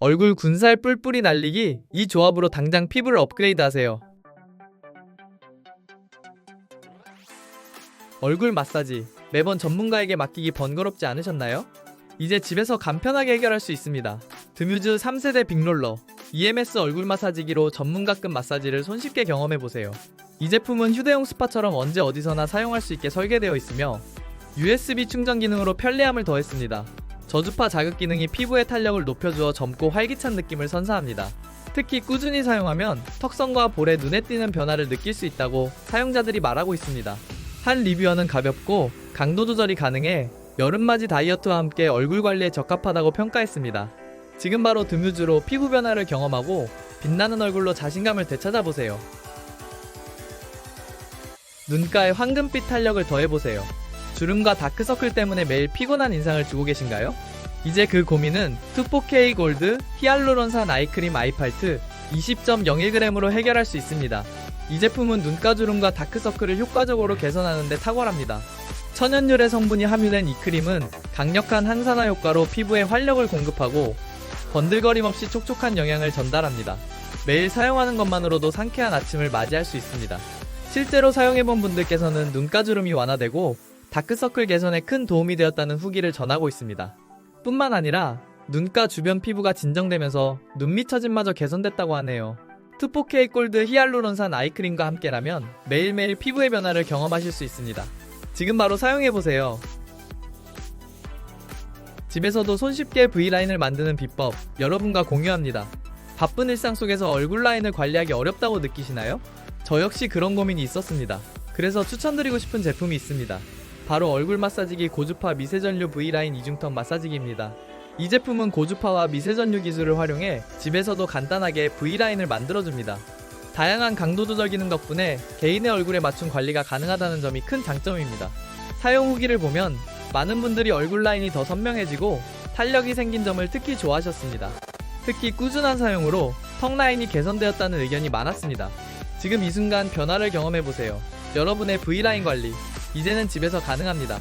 얼굴 군살 뿔뿔이 날리기 이 조합으로 당장 피부를 업그레이드 하세요. 얼굴 마사지 매번 전문가에게 맡기기 번거롭지 않으셨나요? 이제 집에서 간편하게 해결할 수 있습니다. 드뮤즈 3세대 빅롤러 EMS 얼굴 마사지기로 전문가급 마사지를 손쉽게 경험해 보세요. 이 제품은 휴대용 스파처럼 언제 어디서나 사용할 수 있게 설계되어 있으며 USB 충전 기능으로 편리함을 더했습니다. 저주파 자극 기능이 피부의 탄력을 높여주어 젊고 활기찬 느낌을 선사합니다. 특히 꾸준히 사용하면 턱선과 볼에 눈에 띄는 변화를 느낄 수 있다고 사용자들이 말하고 있습니다. 한 리뷰어는 가볍고 강도 조절이 가능해 여름맞이 다이어트와 함께 얼굴 관리에 적합하다고 평가했습니다. 지금 바로 드뮤즈로 피부 변화를 경험하고 빛나는 얼굴로 자신감을 되찾아보세요. 눈가에 황금빛 탄력을 더해보세요. 주름과 다크서클 때문에 매일 피곤한 인상을 주고 계신가요? 이제 그 고민은 2포K 골드 히알루론산 아이크림 아이팔트 20.01g으로 해결할 수 있습니다. 이 제품은 눈가 주름과 다크서클을 효과적으로 개선하는 데 탁월합니다. 천연유래 성분이 함유된 이 크림은 강력한 항산화 효과로 피부에 활력을 공급하고 번들거림 없이 촉촉한 영향을 전달합니다. 매일 사용하는 것만으로도 상쾌한 아침을 맞이할 수 있습니다. 실제로 사용해본 분들께서는 눈가 주름이 완화되고 다크서클 개선에 큰 도움이 되었다는 후기를 전하고 있습니다. 뿐만 아니라 눈가 주변 피부가 진정되면서 눈밑 처짐마저 개선됐다고 하네요. 2포K 골드 히알루론산 아이크림과 함께라면 매일매일 피부의 변화를 경험하실 수 있습니다. 지금 바로 사용해보세요. 집에서도 손쉽게 V라인을 만드는 비법 여러분과 공유합니다. 바쁜 일상 속에서 얼굴 라인을 관리하기 어렵다고 느끼시나요? 저 역시 그런 고민이 있었습니다. 그래서 추천드리고 싶은 제품이 있습니다. 바로 얼굴 마사지기 고주파 미세전류 V라인 이중턱 마사지기입니다. 이 제품은 고주파와 미세전류 기술을 활용해 집에서도 간단하게 V라인을 만들어줍니다. 다양한 강도 조절 기능 덕분에 개인의 얼굴에 맞춘 관리가 가능하다는 점이 큰 장점입니다. 사용 후기를 보면 많은 분들이 얼굴 라인이 더 선명해지고 탄력이 생긴 점을 특히 좋아하셨습니다. 특히 꾸준한 사용으로 턱 라인이 개선되었다는 의견이 많았습니다. 지금 이 순간 변화를 경험해보세요. 여러분의 V라인 관리, 이제는 집에서 가능합니다.